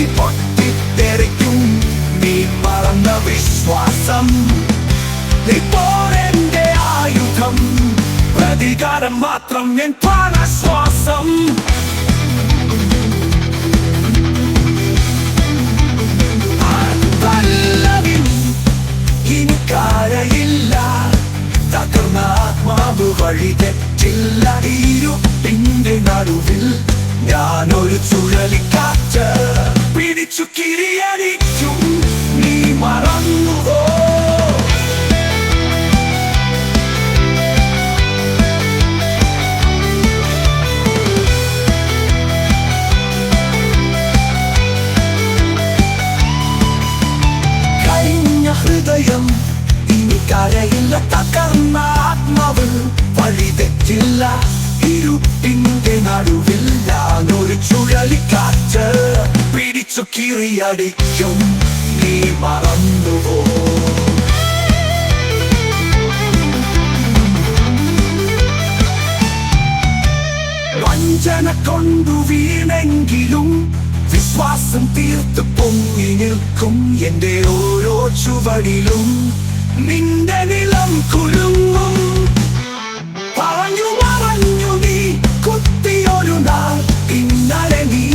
കണ്ണിലെത്തി പൊട്ടിത്തെറിക്കും നീ മറന്ന വിശ്വാസം. ഇപ്പോൾ എന്റെ ആയുധം പ്രതികാരം മാത്രം ഞാൻ പ്രാണശ്വാസം. പല്ലവിൻ ഇനി തകർന്ന ആത്മാവ് വഴി തെറ്റില്ല. ഇരുട്ടിന്റെ ഹൃദയം ഇനി കരയില്ല തകർന്ന ആത്മാവ് വഴി തെറ്റില്ല. ഇരുട്ടിന്റെ നടുവിൽ ഞാനൊരു ചുഴലിക്കാറ്റ് പിടിച്ചു കീറിയടിക്കും. നീ മറന്നുവോ വഞ്ചന കൊണ്ടു വീണെങ്കിലും വിശ്വാസം തീർത്ത് പൊങ്ങി നിൽക്കും എന്റെ ഓരോ ചുവടിലും നിന്റെ നിലം കുലുങ്ങും. പറഞ്ഞു മറഞ്ഞു നീ കുത്തിയൊരു നാൾ. ഇന്നലെ നീ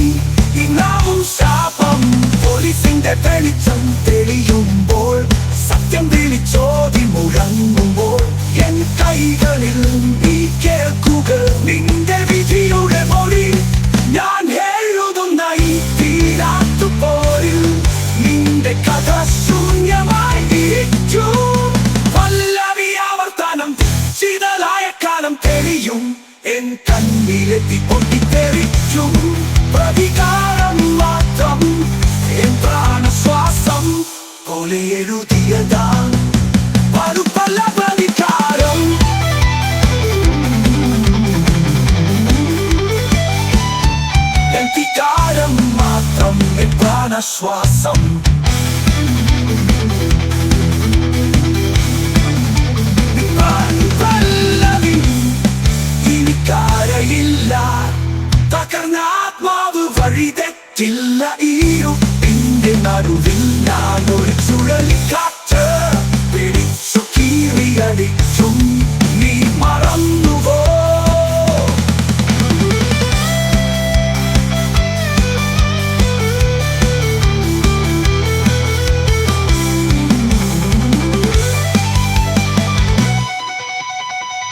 ഇന്നാവും ശാപം. പോലീസിന്റെ തെളിച്ചം തെളിയുമ്പോൾ സത്യം വിളിച്ചോതി മുഴങ്ങുമ്പോൾ എൻ കൈകളിൽ നീ കേൾക്കുക നിന്റെ തെളിയും എൻ കണ്ണിലെത്തി പൊട്ടിത്തെറിക്കും. പ്രതികാരം മാത്രം എൻ പ്രാണശ്വാസം പോലെ എഴുതിയതാം പല പ്രതികാരം. എൻ മാത്രം എൻ പ്രാണശ്വാസം വഴി തെറ്റില്ല ഈരുട്ടിന്റെ നടുവിൽ ഞാനൊരു ചുഴലിക്കാറ്റ്. പിടിച്ചു കീറിയടിക്കും നീ മറന്നുവോ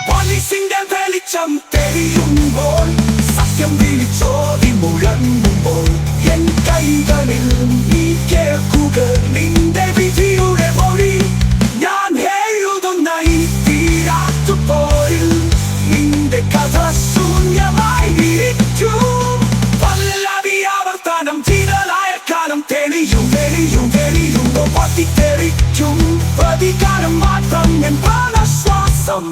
പോലീസിന്റെ വെളിച്ചം തെളിയുമ്പോൾ സത്യം ജീവനിൽ നീ കേൾക്കുക നിന്റെ വിധിയുടെ മൊഴി ഞാൻ എഴുതുന്ന ഈ തീരാത്തുപോരിൽ നിന്റെ കഥ ശൂന്യമായി ഇരിച്ചു പല്ലവി ആവർത്തനം ചീതലായ കാലം തെളിയും തെളിയും തെളിയും. പത്തി തെറിക്കും പ്രതികാരം മാത്രം എൻ പ്രാണശ്വാസം.